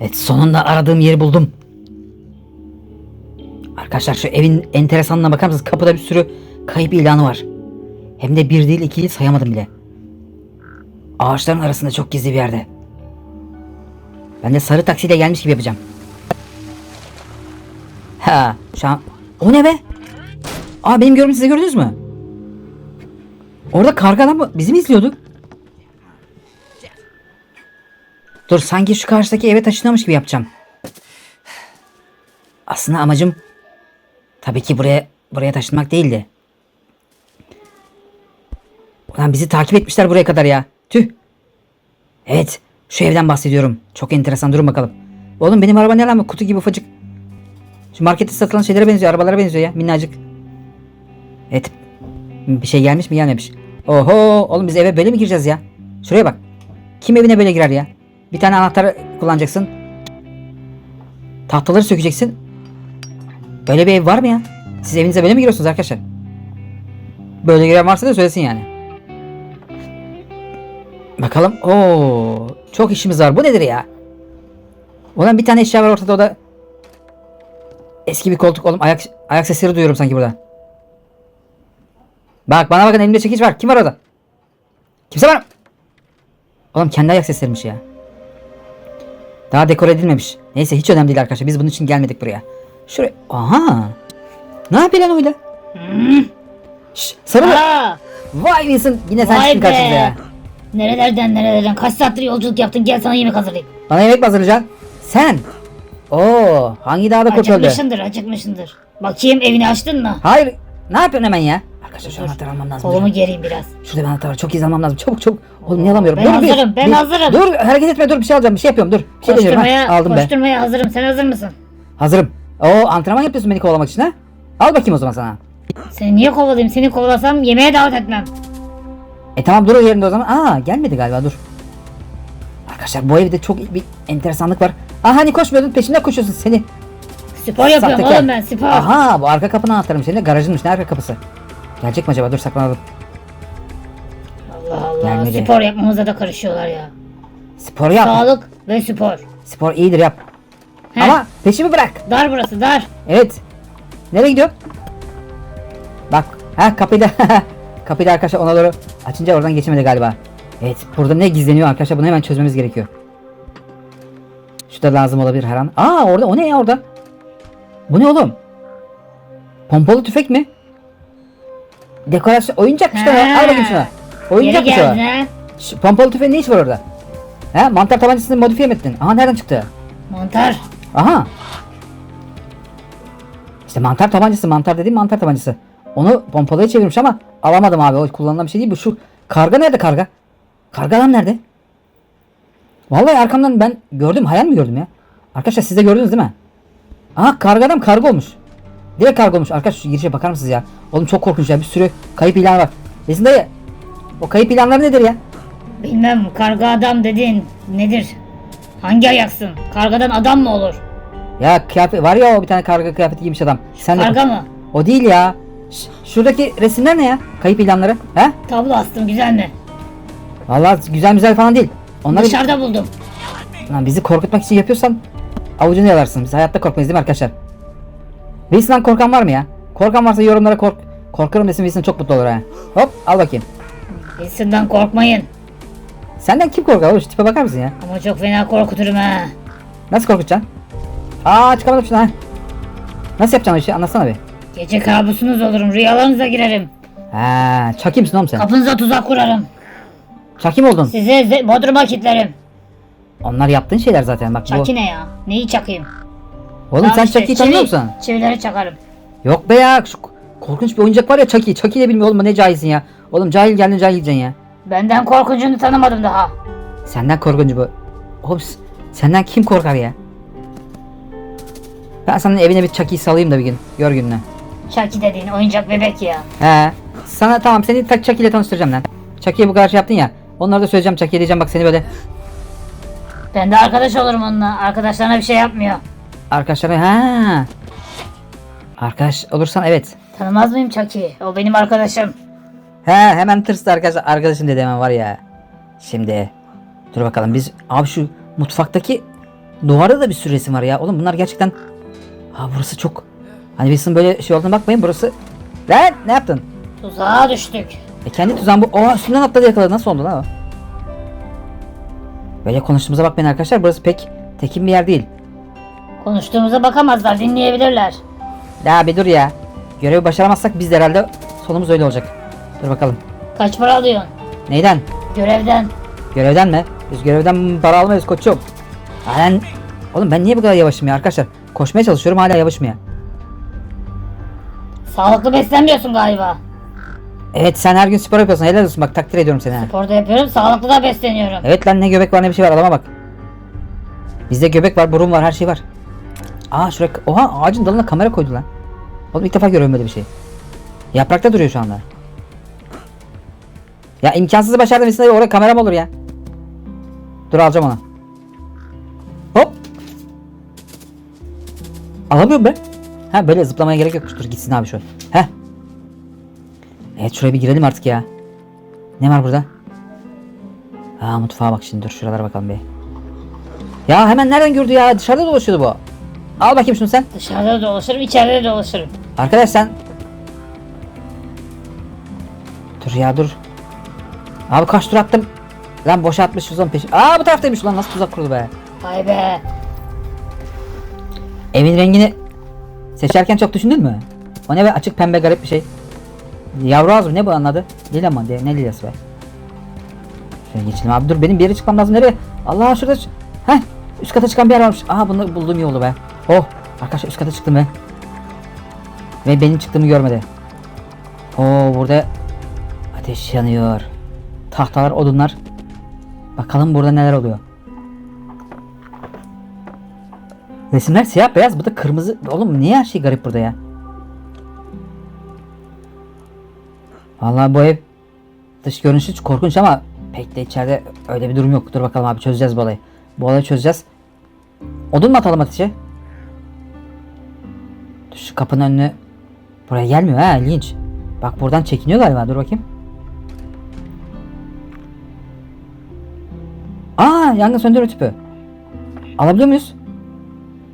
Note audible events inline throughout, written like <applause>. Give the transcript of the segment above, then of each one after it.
Evet sonunda aradığım yeri buldum. Arkadaşlar şu evin enteresanına bakar mısınız? Kapıda bir sürü kayıp ilanı var. Hem de bir değil iki değil sayamadım bile. Ağaçların arasında çok gizli bir yerde. Ben de sarı taksiyle gelmiş gibi yapacağım. Ha, şu an... O ne be? Aa benim görümü size gördünüz mü? Orada karga adam? Bizi mi izliyordu? Dur sanki şu karşıdaki eve taşınamış gibi yapacağım. Aslında amacım tabii ki buraya buraya taşınmak değildi. Ulan bizi takip etmişler buraya kadar ya. Tüh. Evet şu evden bahsediyorum. Çok enteresan durun bakalım. Oğlum benim araba ne lan kutu gibi ufacık. Şu markette satılan şeylere benziyor arabalara benziyor ya minnacık. Evet. Bir şey gelmiş mi gelmemiş. Oho oğlum biz eve böyle mi gireceğiz ya? Şuraya bak. Kim evine böyle girer ya? Bir tane anahtar kullanacaksın. Tahtaları sökeceksin. Böyle bir ev var mı ya? Siz evinize böyle mi giriyorsunuz arkadaşlar? Böyle giren varsa da söylesin yani. Bakalım. Oo, çok işimiz var. Bu nedir ya? Ulan bir tane eşya var ortada o da eski bir koltuk oğlum ayak ayak sesleri duyuyorum sanki burada. Bak bana bakın elimde çekiç var. Kim var orada? Kimse var mı? Oğlum kendi ayak sesleriymiş ya. Daha dekor edilmemiş. Neyse hiç önemli değil arkadaşlar. Biz bunun için gelmedik buraya. Şuraya. Aha. Ne yapıyor lan öyle? Sarılı. Aa, Vay Wilson. Yine sen vay çıktın karşımıza be. ya. Nerelerden nerelerden kaç saattir yolculuk yaptın gel sana yemek hazırlayayım. Bana yemek mi hazırlayacaksın? Sen. Oo, hangi dağda kurt öldü? Acıkmışsındır acıkmışsındır. Bakayım evini açtın mı? Hayır. Ne yapıyorsun hemen ya? Arkadaşlar şu anahtarı almam lazım. Kolumu Dur. gereyim biraz. Şurada bir anahtar var. Çok iyi almam lazım. Çabuk çabuk. Oğlum niye alamıyorum? Ben dur, bir- hazırım, ben bir- hazırım. Dur hareket etme dur bir şey alacağım. Bir şey yapıyorum dur. Bir şey deniyorum. Ha, aldım be. koşturmaya hazırım. Sen hazır mısın? Hazırım. Oo antrenman yapıyorsun beni kovalamak için ha? Al bakayım o zaman sana. Seni niye kovalayayım? Seni kovalasam yemeğe davet etmem. E tamam dur o yerinde o zaman. Aa gelmedi galiba dur. Arkadaşlar bu evde çok bir enteresanlık var. Aa hani koşmuyordun peşinden koşuyorsun seni. Spor yapıyorum Sahtekar. oğlum ben spor. Aha bu arka kapının anahtarım senin de garajınmış ne arka kapısı. Gelecek mi acaba dur saklanalım. Allah Allah. Gelmedi. Spor yapmamıza da karışıyorlar ya. Spor yap. Sağlık ve spor. Spor iyidir yap. Heh, Ama peşimi bırak. Dar burası dar. Evet. Nereye gidiyor? Bak. Ha kapıyı da <laughs> kapıyı da arkadaşlar ona doğru açınca oradan geçemedi galiba. Evet burada ne gizleniyor arkadaşlar bunu hemen çözmemiz gerekiyor. Şu da lazım olabilir her an. Aa orada o ne ya orada? Bu ne oğlum? Pompalı tüfek mi? Dekorasyon oyuncakmış da al bakayım şuna. Oyuncakmış o. Şu Pompalı tüfeğin ne işi var orada? He mantar tabancasını modifiye mi ettin? Aha nereden çıktı? Mantar. Aha. İşte mantar tabancası, mantar dediğim mantar tabancası. Onu pompalıya çevirmiş ama alamadım abi. O kullanılan bir şey değil bu. Şu karga nerede karga? Karga adam nerede? Vallahi arkamdan ben gördüm. Hayal mi gördüm ya? Arkadaşlar siz de gördünüz değil mi? Aha karga adam karga olmuş. Direkt karga olmuş. Arkadaşlar şu girişe bakar mısınız ya? Oğlum çok korkunç ya. Bir sürü kayıp ilan var. Besin dayı. O kayıp ilanlar nedir ya? Bilmem karga adam dediğin nedir? Hangi ayaksın? Kargadan adam mı olur? Ya kıyafet var ya o bir tane karga kıyafeti giymiş adam. Sen de- Karga mı? O değil ya. Ş- şuradaki resimler ne ya? Kayıp ilanları. He? Tablo astım güzel mi? Vallahi güzel güzel falan değil. Onları Dışarıda buldum. Lan bizi korkutmak için yapıyorsan avucunu yalarsın. Biz hayatta korkmayız değil mi arkadaşlar? Wilson'dan korkan var mı ya? Korkan varsa yorumlara kork korkarım desin Wilson çok mutlu olur ha. Hop al bakayım. Bilsin'den korkmayın. Senden kim korkar oğlum? Şu tipe bakar mısın ya? Ama çok fena korkuturum ha. Nasıl korkutacaksın? Aa çıkamadım şuna ha. Nasıl yapacaksın o işi? Anlatsana bir. Gece kabusunuz olurum. Rüyalarınıza girerim. Ha, misin oğlum sen? Kapınıza tuzak kurarım. Mi oldun? Size ze- bodruma kilitlerim. Onlar yaptığın şeyler zaten bak bu. Çaki ne ya? Neyi çakayım? Oğlum Tamam sen işte, Chucky'yi tanıyor çivi- musun? Çivileri çakarım. Yok be ya. Şu korkunç bir oyuncak var ya Chucky. Chucky de bilmiyor oğlum ne cahilsin ya. Oğlum cahil geldin cahil gideceksin ya. Benden korkuncunu tanımadım daha. Senden korkuncu bu. Oğlum s- senden kim korkar ya? Ben senin evine bir Chucky'yi salayım da bir gün. Gör gününü. Çaki dediğin oyuncak bebek ya. He. Sana tamam seni tak Chucky ile tanıştıracağım lan. Chucky'ye bu kadar şey yaptın ya. Onları da söyleyeceğim Chucky'ye diyeceğim bak seni böyle Ben de arkadaş olurum onunla. Arkadaşlarına bir şey yapmıyor. Arkadaşlara ha. Arkadaş olursan evet. Tanımaz mıyım Çaki? O benim arkadaşım. He hemen tırstı arkadaş arkadaşım dedi hemen var ya. Şimdi dur bakalım biz abi şu mutfaktaki Duvarda da bir sürü resim var ya. Oğlum bunlar gerçekten... Ha burası çok... Hani birisinin böyle şey olduğuna bakmayın burası... Lan ne yaptın? Tuzağa düştük. E kendi tuzağın bu. Oha üstünden atladı yakaladı. Nasıl oldu lan o? Böyle konuştuğumuza bakmayın arkadaşlar. Burası pek tekin bir yer değil. Konuştuğumuza bakamazlar, dinleyebilirler. Ya bir dur ya. Görevi başaramazsak biz de herhalde sonumuz öyle olacak. Dur bakalım. Kaç para alıyorsun? Neyden? Görevden. Görevden mi? Biz görevden para almayız koçum. Halen... Oğlum ben niye bu kadar yavaşım ya arkadaşlar? Koşmaya çalışıyorum hala yavaşım ya. Sağlıklı beslenmiyorsun galiba. Evet sen her gün spor yapıyorsun. Helal olsun bak takdir ediyorum seni ha. Sporda yapıyorum, sağlıklı da besleniyorum. Evet lan ne göbek var ne bir şey var adama bak. Bizde göbek var, burun var, her şey var. Aa şuraya oha ağacın dalına kamera koydu lan. Oğlum ilk defa görüyorum böyle bir şey. Yaprakta duruyor şu anda. Ya imkansızı başardım İsmail oraya kamera mı olur ya? Dur alacağım onu. Hop. Alamıyorum ben. Ha böyle zıplamaya gerek yok. Dur gitsin abi şu. Heh. Evet şuraya bir girelim artık ya. Ne var burada? Ha mutfağa bak şimdi dur şuralara bakalım bir. Ya hemen nereden gördü ya? Dışarıda dolaşıyordu bu. Al bakayım şunu sen. Dışarıda dolaşırım, içeride de dolaşırım. Arkadaş sen. Dur ya dur. Abi kaç tur attım. Lan boşa atmış uzun peşi. Aa bu taraftaymış lan nasıl tuzak kurdu be. Vay be. Evin rengini seçerken çok düşündün mü? O ne be açık pembe garip bir şey. Yavru ağzı mı ne bu anladı? Lila mı diye ne lilası be? Şöyle geçelim abi dur benim bir yere çıkmam lazım nereye? Allah şurada Heh üst kata çıkan bir yer varmış. Aha bunu bulduğum iyi oldu be. Oh arkadaşlar üst kata çıktım be. Ve benim çıktığımı görmedi. Oo burada ateş yanıyor. Tahtalar odunlar. Bakalım burada neler oluyor. Resimler siyah beyaz bu da kırmızı. Oğlum niye her şey garip burada ya? Vallahi bu ev dış görünüşü korkunç ama pek de içeride öyle bir durum yok. Dur bakalım abi çözeceğiz bu olayı. Bu olayı çözeceğiz. Odun mu atalım ateşe? Şu kapının önüne buraya gelmiyor ha ilginç. Bak buradan çekiniyor galiba dur bakayım. Aa yangın söndürme tüpü. Alabiliyor muyuz?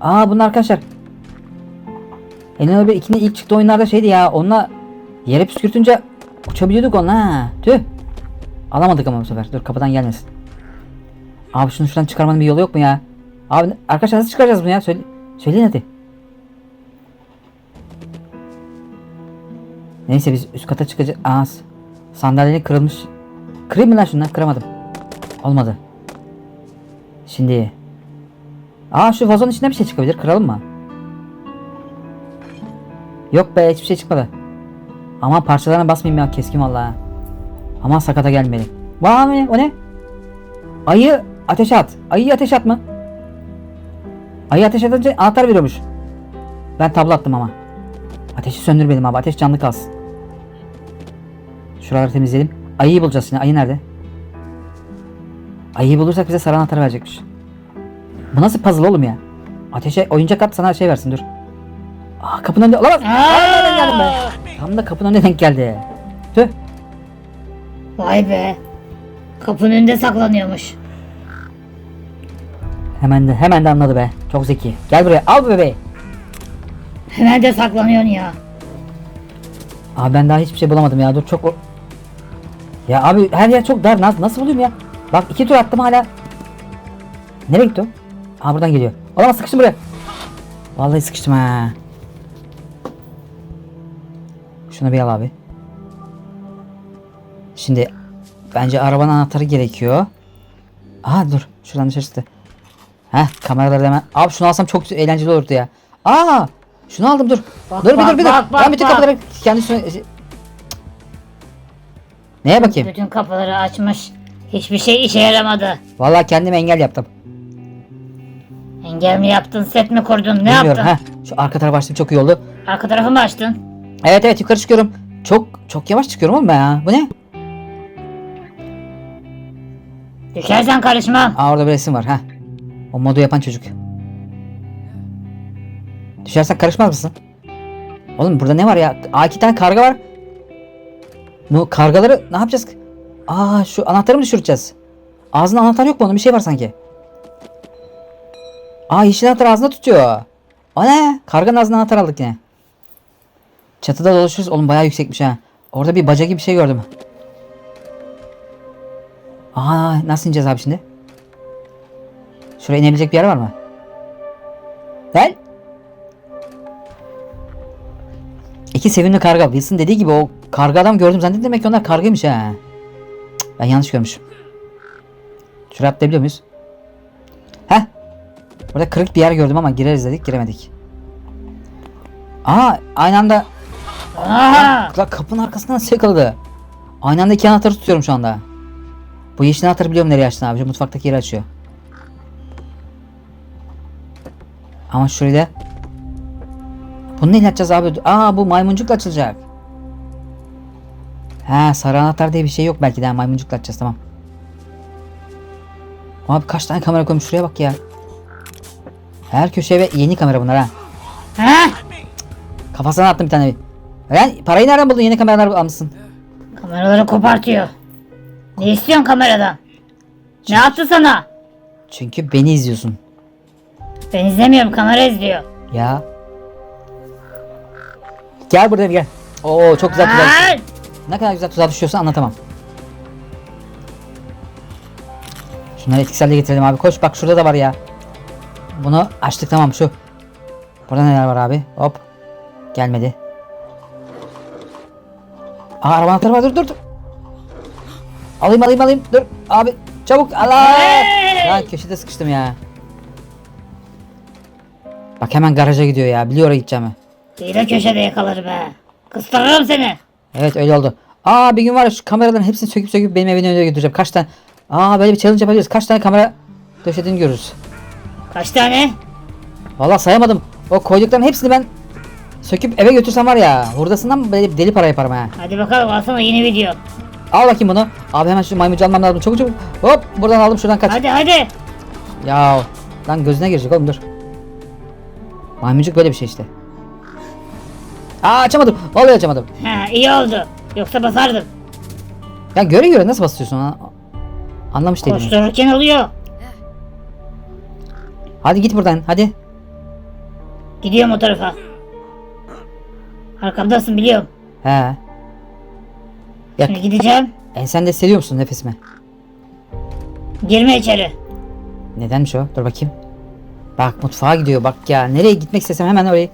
Aa bunlar arkadaşlar. Elena bir ikinin ilk çıktığı oyunlarda şeydi ya onunla yere püskürtünce uçabiliyorduk onunla ha. Tüh. Alamadık ama bu sefer. Dur kapıdan gelmesin. Abi şunu şuradan çıkarmanın bir yolu yok mu ya? Abi arkadaşlar nasıl çıkaracağız bunu ya? Söyle, söyleyin hadi. Neyse biz üst kata çıkacağız. Aa s- sandalyenin kırılmış. Kırayım mı lan şundan? Kıramadım. Olmadı. Şimdi. Aa şu vazonun içinden bir şey çıkabilir. Kıralım mı? Yok be hiçbir şey çıkmadı. Aman parçalarına basmayayım ya keskin valla. Aman sakata gelmeyelim. Vay o ne? Ayı ateşe at. Ayıyı ateşe atma. Ayı ateş edince anahtar veriyormuş. Ben tablo attım ama. Ateşi söndürmedim abi. Ateş canlı kalsın. Şuraları temizleyelim. Ayıyı bulacağız şimdi. Ayı nerede? Ayıyı bulursak bize sarı anahtar verecekmiş. Bu nasıl puzzle oğlum ya? Ateşe oyuncak at sana şey versin dur. Aa kapının önünde olamaz. Aa, nereden geldim be? Tam da kapının önüne denk geldi. Tüh. Vay be. Kapının önünde saklanıyormuş. Hemen de hemen de anladı be. Çok zeki. Gel buraya al bu bebeği. Hemen de saklanıyorsun ya. Abi ben daha hiçbir şey bulamadım ya. Dur çok Ya abi her yer çok dar. Nasıl, nasıl bulayım ya? Bak iki tur attım hala. Nereye gitti o? Aa buradan geliyor. Olamaz sıkıştım buraya. Vallahi sıkıştım ha. Şunu bir al abi. Şimdi bence arabanın anahtarı gerekiyor. Aha dur. Şuradan dışarı çıktı. Heh kameraları hemen. Abi şunu alsam çok eğlenceli olurdu ya. Aa! Şunu aldım dur. Bak, dur bir bak, dur bir dur. bak, bak, ben bütün bak. kapıları kendi üstüne... Neye bakayım? Bütün kapıları açmış. Hiçbir şey işe yaramadı. Vallahi kendime engel yaptım. Engel mi yaptın, set mi kurdun, ne Bilmiyorum. yaptın? Heh, şu arka tarafa açtım çok iyi oldu. Arka tarafı mı açtın? Evet evet yukarı çıkıyorum. Çok çok yavaş çıkıyorum oğlum ben ya. Bu ne? Düşersen karışmam. Aa orada bir resim var. ha. O modu yapan çocuk. Düşersen karışmaz mısın? Oğlum burada ne var ya? Aa iki tane karga var. Bu kargaları ne yapacağız? Aa şu anahtarı mı düşüreceğiz? Ağzında anahtar yok mu onun? Bir şey var sanki. Aa yeşil anahtar ağzında tutuyor. O ne? Karganın ağzından anahtar aldık yine. Çatıda dolaşırız. Oğlum bayağı yüksekmiş ha. Orada bir baca gibi bir şey gördüm. Aa nasıl ineceğiz abi şimdi? Şuraya inebilecek bir yer var mı? Gel. İki sevimli karga. Wilson dediği gibi o karga adam gördüm zannettim demek ki onlar kargaymış ha. Cık, ben yanlış görmüşüm. Şuraya atlayabiliyor muyuz? Heh. Burada kırık bir yer gördüm ama gireriz dedik giremedik. Aa aynı anda Aha! La kapının arkasından yakaladı? Aynı anda iki anahtarı tutuyorum şu anda. Bu yeşil anahtarı biliyorum nereye açtın abi. Şu mutfaktaki yeri açıyor. Ama şöyle. Bunu neyle açacağız abi? Aa bu maymuncukla açılacak. Ha sarı anahtar diye bir şey yok belki de ha, maymuncukla açacağız tamam. Abi kaç tane kamera koymuş şuraya bak ya. Her köşeye ve yeni kamera bunlar ha. Ha? Kafasına attım bir tane. Lan parayı nereden buldun? Yeni kameralar almışsın. Kameraları kopartıyor. Ne istiyorsun kameradan? Ne yaptı sana? Çünkü beni izliyorsun. Ben izlemiyorum kamera izliyor. Ya. Gel buraya gel. Oo çok güzel. Ay! Ne kadar güzel tuzağa düşüyorsa anlatamam. Şunları etkisiz hale getirelim abi. Koş bak şurada da var ya. Bunu açtık tamam şu. Burada neler var abi? Hop. Gelmedi. Aa araba anahtarı var dur dur dur. Alayım alayım alayım. Dur abi çabuk Allah. Hey! Ya köşede sıkıştım ya. Bak hemen garaja gidiyor ya. Biliyor oraya gideceğimi. Hile köşede yakalarım he. Kıstırırım seni. Evet öyle oldu. Aa bir gün var ya şu kameraların hepsini söküp söküp benim evin önüne götüreceğim. Kaç tane? Aa böyle bir challenge yapabiliriz. Kaç tane kamera döşediğini görürüz. Kaç tane? Vallahi sayamadım. O koydukların hepsini ben söküp eve götürsem var ya. Hurdasından böyle deli para yaparım ha. Hadi bakalım alsana yeni video. Al bakayım bunu. Abi hemen şu maymuncu almam lazım. Çabuk çabuk. Hop buradan aldım şuradan kaç. Hadi hadi. Ya lan gözüne girecek oğlum dur. Maymuncuk böyle bir şey işte. Aa açamadım. Vallahi açamadım. Ha iyi oldu. Yoksa basardım. Ya göre göre nasıl basıyorsun ha? Anlamış değilim. Koştururken oluyor. Hadi git buradan hadi. Gidiyorum o tarafa. Arkamdasın biliyorum. He. Ya Şimdi gideceğim. <laughs> ensen de hissediyor musun nefesimi? Girme içeri. Nedenmiş o? Dur bakayım. Bak mutfağa gidiyor bak ya. Nereye gitmek istesem hemen oraya.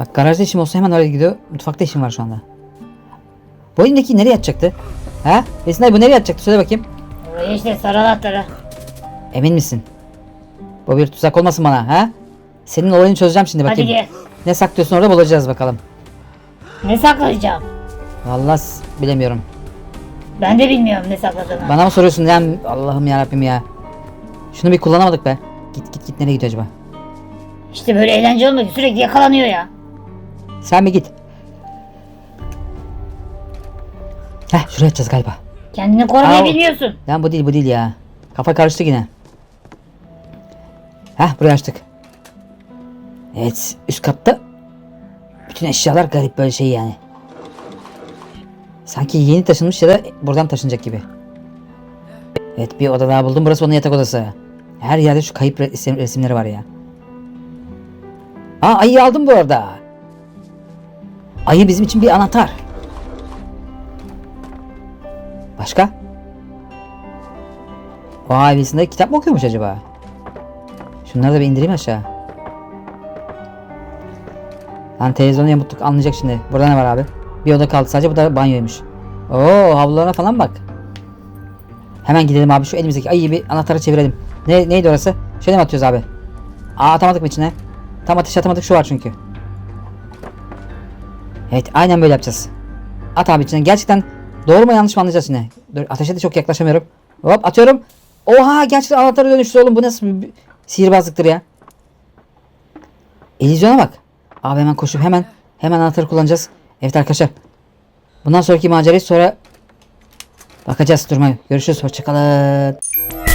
Bak garajda işim olsa hemen oraya gidiyor. Mutfakta işim var şu anda. Bu elindeki nereye yatacaktı? He? Esin dayı bu nereye yatacaktı? Söyle bakayım. Oraya işte sarı anahtarı. Emin misin? Bu bir tuzak olmasın bana ha? Senin olayını çözeceğim şimdi Hadi bakayım. gel. Ne saklıyorsun orada bulacağız bakalım. Ne saklayacağım? Vallahi bilemiyorum. Ben de bilmiyorum ne sakladığını. Bana mı soruyorsun lan? Allah'ım ya Rabbim ya. Şunu bir kullanamadık be. Git git git nereye gidiyor acaba? İşte böyle eğlence ki sürekli yakalanıyor ya. Sen bir git. Heh şuraya atacağız galiba. Kendini korumayı Au. bilmiyorsun. Lan bu değil bu değil ya. Kafa karıştı yine. Heh burayı açtık. Evet üst katta bütün eşyalar garip böyle şey yani. Sanki yeni taşınmış ya da buradan taşınacak gibi. Evet bir oda daha buldum. Burası onun yatak odası. Her yerde şu kayıp resim, resimleri var ya. Aa ayıyı aldım bu arada. Ayı bizim için bir anahtar. Başka? O ailesinde kitap mı okuyormuş acaba? Şunları da bir indireyim aşağı. Lan televizyonu yamuttuk anlayacak şimdi. Burada ne var abi? Bir oda kaldı sadece bu da banyoymuş. Oo havlularına falan bak. Hemen gidelim abi şu elimizdeki ayıyı bir anahtara çevirelim. Ne, neydi orası? Şöyle mi atıyoruz abi? Aa atamadık mı içine? Tam ateş atamadık şu var çünkü. Evet aynen böyle yapacağız. At abi içine. Gerçekten doğru mu yanlış mı anlayacağız yine. Dur ateşe de çok yaklaşamıyorum. Hop atıyorum. Oha gerçekten anahtara dönüştü oğlum. Bu nasıl bir sihirbazlıktır ya. İllüzyona bak. Abi hemen koşup hemen hemen anahtarı kullanacağız. Evet arkadaşlar. Bundan sonraki macerayı sonra bakacağız durmayın. Görüşürüz. Hoşçakalın.